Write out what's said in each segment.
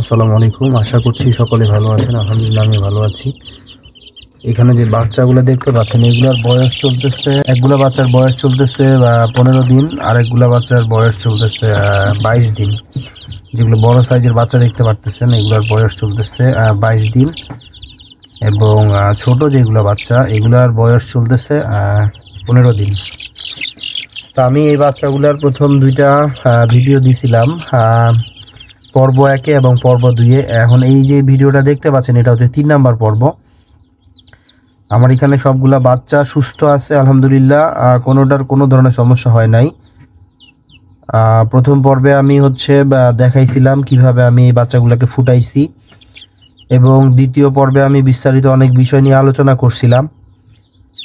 আসসালামু আলাইকুম। আশা করছি সকলে ভালো আছেন, আলহামদুলিল্লাহ আমি ভালো আছি। এখানে যে বাচ্চাগুলো দেখতে পাচ্ছেন, এগুলার বয়স চলতেছে, একগুলা বাচ্চার বয়স চলতেছে পনেরো দিন আর একগুলা বাচ্চার বয়স চলতেছে বাইশ দিন। যেগুলো বড় সাইজের বাচ্চা দেখতে পারতেছেন, এগুলার বয়স চলতেছে বাইশ দিন। এবং ছোট যেগুলো বাচ্চা, এগুলার বয়স চলতেছে পনেরো দিন। তো আমি এই বাচ্চাগুলার প্রথম দুইটা ভিডিও দিছিলাম পর্ব একে এবং পর্ব দুইয়ে। এখন এই যে ভিডিওটা দেখতে পাচ্ছেন, এটা হচ্ছে তিন নাম্বার পর্ব। আমার এখানে সবগুলা বাচ্চা সুস্থ আছে, আলহামদুলিল্লাহ। কোনোটার কোনো ধরনের সমস্যা হয় নাই। প্রথম পর্বে আমি হচ্ছে দেখাইছিলাম কীভাবে আমি এই বাচ্চাগুলোকে ফুটাইছি। এবং দ্বিতীয় পর্বে আমি বিস্তারিত অনেক বিষয় নিয়ে আলোচনা করছিলাম।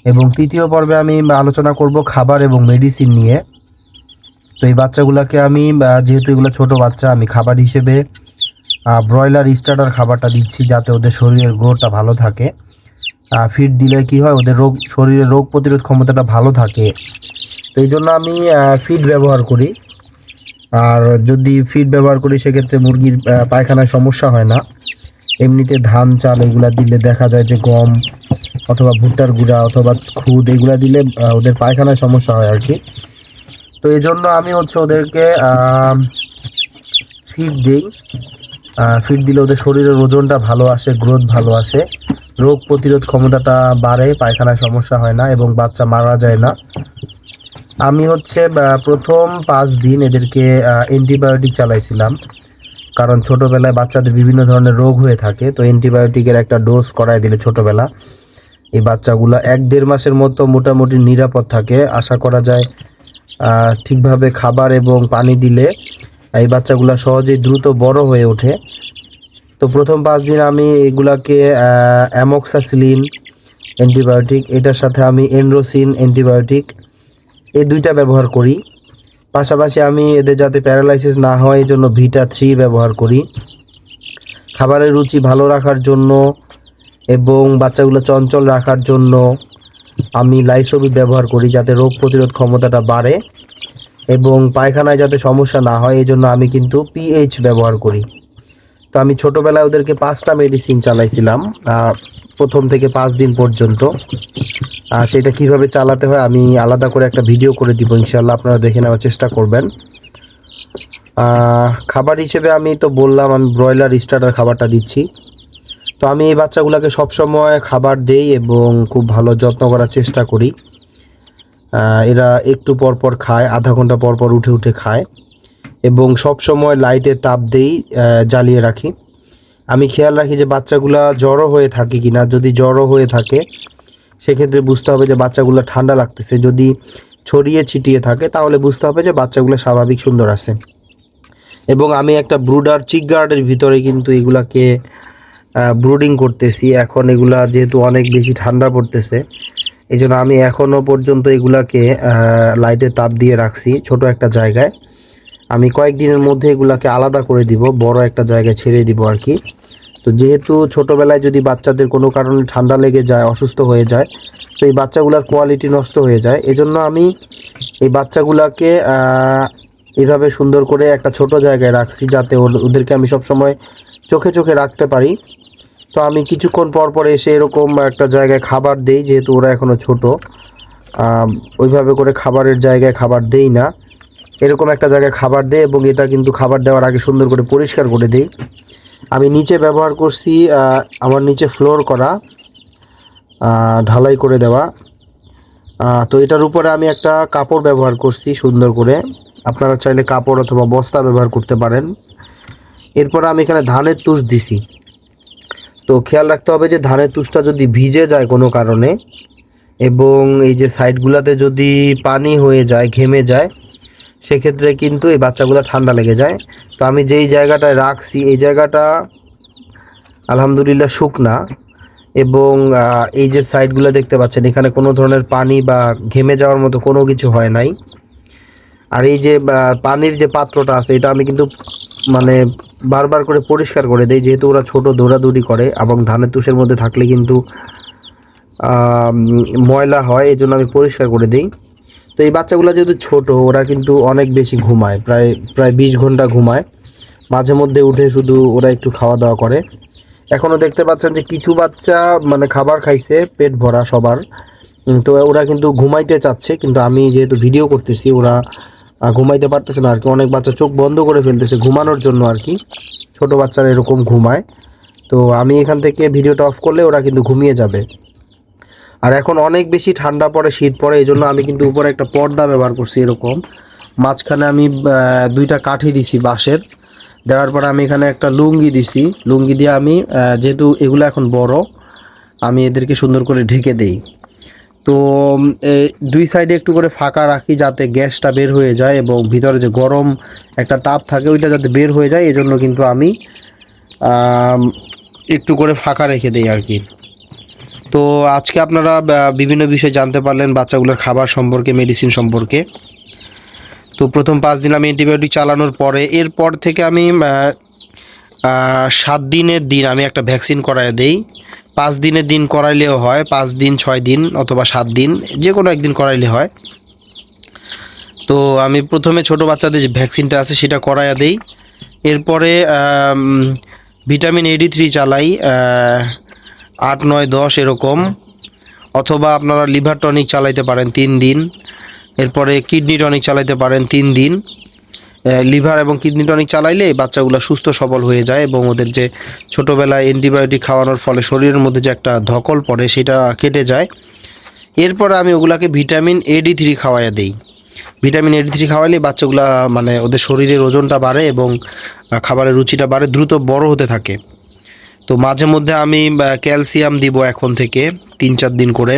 এবং তৃতীয় পর্বে আমি আলোচনা করব খাবার এবং মেডিসিন নিয়ে। তো এই বাচ্চাগুলোকে আমি যেহেতু এগুলো ছোট বাচ্চা, আমি খাবার হিসেবে ব্রয়লার স্টার্টার খাবারটা দিচ্ছি যাতে ওদের শরীরের গ্রোথটা ভালো থাকে। ফিড দিলে কি হয়, ওদের রোগ, শরীরের রোগ প্রতিরোধ ক্ষমতাটা ভালো থাকে। তো এই জন্য আমি ফিড ব্যবহার করি। আর যদি ফিড ব্যবহার করি, সেক্ষেত্রে মুরগির পায়খানায় সমস্যা হয় না। এমনিতে ধান, চাল, এগুলা দিলে দেখা যায় যে গম অথবা ভুট্টার গুঁড়া অথবা খুদ, এগুলা দিলে ওদের পায়খানায় সমস্যা হয় আর কি। তো এই জন্য আমি হচ্ছে ওদেরকে ফিড দিই। ফিড দিলে ওদের শরীরের ওজনটা ভালো আসে গ্রোথ ভালো আসে। রোগ প্রতিরোধ ক্ষমতাটা বাড়ে, পায়খানায় সমস্যা হয় না এবং বাচ্চা মারা যায় না। আমি হচ্ছে প্রথম পাঁচ দিন এদেরকে অ্যান্টিবায়োটিক চালাইছিলাম। কারণ ছোটোবেলায় বাচ্চাদের বিভিন্ন ধরনের রোগ হয়ে থাকে, তো অ্যান্টিবায়োটিকের একটা ডোজ করায় দিলে ছোটোবেলা। এই বাচ্চাগুলো এক দেড় মাসের মতো মোটামুটি নিরাপদ থাকে। আশা করা যায় ঠিকভাবে খাবার এবং পানি দিলে এই বাচ্চাগুলো সহজেই দ্রুত বড় হয়ে ওঠে। তো প্রথম পাঁচ দিন আমি এগুলাকে অ্যামক্সাসিলিন অ্যান্টিবায়োটিক, এটার সাথে আমি এন্ড্রোসিন অ্যান্টিবায়োটিক, এই দুইটা ব্যবহার করি। পাশাপাশি আমি এদের যাতে প্যারালাইসিস না হয়, এই জন্য ভিটা থ্রি ব্যবহার করি। খাবারের রুচি ভালো রাখার জন্য এবং বাচ্চাগুলো চঞ্চল রাখার জন্য আমি লাইসোবি ব্যবহার করি যাতে রোগ প্রতিরোধ ক্ষমতাটা বাড়ে এবং পায়খানায় যাতে সমস্যা না হয় এই জন্য আমি কিন্তু পিএইচ ব্যবহার করি। তো আমি ছোটোবেলায় ওদেরকে পাঁচটা মেডিসিন চালাইছিলাম প্রথম থেকে পাঁচ দিন পর্যন্ত। আর সেটা কীভাবে চালাতে হয় আমি আলাদা করে একটা ভিডিও করে দিব ইনশাল্লাহ আপনারা দেখে নেওয়ার চেষ্টা করবেন। খাবার হিসেবে আমি তো বললাম, আমি ব্রয়লার স্টার্টার খাবারটা দিচ্ছি। তো আমি এই বাচ্চাগুলোকে সবসময় খাবার দেই এবং খুব ভালো যত্ন করার চেষ্টা করি। এরা একটু পর পর খায়, আধা ঘণ্টা পর পর উঠে উঠে খায় এবং সব সময় লাইটের তাপ দেই জ্বালিয়ে রাখি। আমি খেয়াল রাখি যে বাচ্চাগুলা জড়ো হয়ে থাকে কি না যদি জড়ো হয়ে থাকে, সেক্ষেত্রে বুঝতে হবে যে বাচ্চাগুলো ঠান্ডা লাগতেছে। যদি ছড়িয়ে ছিটিয়ে থাকে, তাহলে বুঝতে হবে যে বাচ্চাগুলো স্বাভাবিক সুন্দর আছে। এবং আমি একটা ব্রুডার চিক গার্ডের ভিতরে কিন্তু এগুলাকে ব্রুডিং করতেছি। এখন এগুলা যেহেতু অনেক বেশি ঠান্ডা পড়তেছে এই জন্য আমি এখনও পর্যন্ত এগুলাকে লাইটের তাপ দিয়ে রাখছি ছোট একটা জায়গায়। আমি কয়েকদিনের মধ্যে এগুলাকে আলাদা করে দিব, বড় একটা জায়গায় ছেড়ে দিব আর কি। তো যেহেতু ছোটোবেলায় যদি বাচ্চাদের কোনো কারণে ঠান্ডা লেগে যায়, অসুস্থ হয়ে যায়, তো এই বাচ্চাগুলোর কোয়ালিটি নষ্ট হয়ে যায়। এজন্য আমি এই বাচ্চাগুলাকে এভাবে সুন্দর করে একটা ছোট জায়গায় রাখছি যাতে ওদেরকে আমি সবসময় চোখে চোখে রাখতে পারি। তো আমি কিছুক্ষণ পর পর এসে এরকম একটা জায়গায় খাবার দেই, যেহেতু ওরা এখনও ছোট। ওইভাবে করে খাবারের জায়গায় খাবার দেই না। এরকম একটা জায়গায় খাবার দেয় এবং এটা কিন্তু খাবার দেওয়ার আগে সুন্দর করে পরিষ্কার করে দেই। আমি নিচে ব্যবহার করছি আমার নিচে ফ্লোর করা ঢালাই করে দেওয়া। তো এটার উপরে আমি একটা কাপড় ব্যবহার করছি সুন্দর করে। আপনারা চাইলে কাপড় অথবা বস্তা ব্যবহার করতে পারেন। এরপর আমি এখানে ধানের তুষ দিছি। তো খেয়াল রাখতে হবে যে ধানের তুষটা যদি ভিজে যায় কোনো কারণে এবং এই যে সাইডগুলোতে যদি পানি হয়ে যায়, ঘেমে যায়, সেক্ষেত্রে কিন্তু এই বাচ্চাগুলো ঠান্ডা লেগে যায়। তো আমি যেই জায়গাটায় রাখছি, এই জায়গাটা আলহামদুলিল্লাহ শুকনা এবং এই যে সাইডগুলো দেখতে পাচ্ছেন, এখানে কোনো ধরনের পানি বা ঘেমে যাওয়ার মতো কোনো কিছু হয় নাই। আর এই যে পানির যে পাত্রটা আছে, এটা আমি কিন্তু মানে বারবার করে পরিষ্কার করে দেই, যেহেতু ওরা ছোট, দৌড়াদৌড়ি করে, এবং ধানের তুষের মধ্যে থাকলে কিন্তু ময়লা হয় এই জন্য আমি পরিষ্কার করে দিই। তো এই বাচ্চাগুলো যেহেতু ছোট, ওরা কিন্তু অনেক বেশি ঘুমায়, প্রায় প্রায় বিশ ঘণ্টা ঘুমায়। মাঝে মধ্যে উঠে শুধু ওরা একটু খাওয়া দাওয়া করে। এখনও দেখতে পাচ্ছেন যে কিছু বাচ্চা মানে খাবার খাইছে, পেট ভরা সবার। তো ওরা কিন্তু ঘুমাইতে চাচ্ছে, কিন্তু আমি যেহেতু ভিডিও করতেছি, ওরা ঘুমাইতে পারতেছে না আর কি। অনেক বাচ্চা চোখ বন্ধ করে ফেলতেছে ঘুমানোর জন্য আর কি। ছোট বাচ্চারা এরকম ঘুমায়। তো আমি এখান থেকে ভিডিওটা অফ করলে ওরা কিন্তু ঘুমিয়ে যাবে। আর এখন অনেক বেশি ঠান্ডা পড়ে, শীত পড়ে এই জন্য আমি কিন্তু উপরে একটা পর্দা ব্যবহার করছি এরকম। মাঝখানে আমি দুইটা কাঠি দিছি বাঁশের। দেওয়ার পরে আমি এখানে একটা লুঙ্গি দিছি। লুঙ্গি দিয়ে আমি যেহেতু এগুলো এখন বড়, আমি এদেরকে সুন্দর করে ঢেকে দেই। তো দুই সাইডে একটু করে ফাঁকা রাখি যাতে গ্যাসটা বের হয়ে যায় এবং ভিতরে যে গরম একটা তাপ থাকে ওইটা যাতে বের হয়ে যায়, এজন্য কিন্তু আমি একটু করে ফাঁকা রেখে দিই আর কি। তো আজকে আপনারা বিভিন্ন বিষয় জানতে পারলেন বাচ্চাগুলোর খাবার সম্পর্কে মেডিসিন সম্পর্কে। তো প্রথম পাঁচ দিন আমি অ্যান্টিবায়োটিক চালানোর পরে, এরপর থেকে আমি সাত দিনের দিন আমি একটা ভ্যাকসিন করায় দেই। পাঁচ দিনের দিন করাইলেও হয়, পাঁচ দিন, ছয় দিন অথবা সাত দিন যে কোনো একদিন করাইলে হয়। তো আমি প্রথমে ছোট বাচ্চাদের যে ভ্যাকসিনটা আছে সেটা করাইয়া দেই। এরপরে ভিটামিন এডি থ্রি চালাই আট, নয়, দশ এরকম। অথবা আপনারা লিভার টনিক চালাইতে পারেন তিন দিন। এরপরে কিডনি টনিক চালাইতে পারেন তিন দিন। লিভার এবং কিডনি টনিক চালাইলে বাচ্চাগুলো সুস্থ, সবল হয়ে যায় এবং ওদের যে ছোটোবেলায় অ্যান্টিবায়োটিক খাওয়ানোর ফলে শরীরের মধ্যে যে একটা ধকল পড়ে সেটা কেটে যায়। এরপরে আমি ওগুলাকে ভিটামিন এডি থ্রি খাওয়াইয়া দিই। ভিটামিন এডি থ্রি খাওয়াইলে বাচ্চাগুলা মানে ওদের শরীরের ওজনটা বাড়ে এবং খাবারের রুচিটা বাড়ে, দ্রুত বড় হতে থাকে। তো মাঝে মধ্যে আমি ক্যালসিয়াম দিব এখন থেকে তিন চার দিন করে,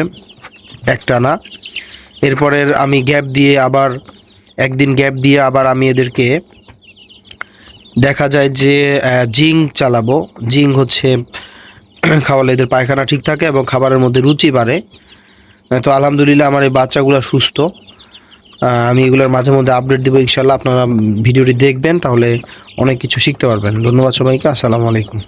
একটানা। এরপরের আমি গ্যাপ দিয়ে আবার একদিন গ্যাপ দিয়ে আবার আমি এদেরকে দেখা যায় যে জিঙ্ক চালাবো। জিঙ্ক হচ্ছে খাওয়ালে এদের পায়খানা ঠিক থাকে এবং খাবারের মধ্যে রুচি বাড়ে। তো আলহামদুলিল্লাহ আমার এই বাচ্চাগুলো সুস্থ। আমি এগুলোর মাঝে মধ্যে আপডেট দেবো ইনশাল্লাহ আপনারা ভিডিওটি দেখবেন, তাহলে অনেক কিছু শিখতে পারবেন। ধন্যবাদ সবাইকে, আসসালামু আলাইকুম।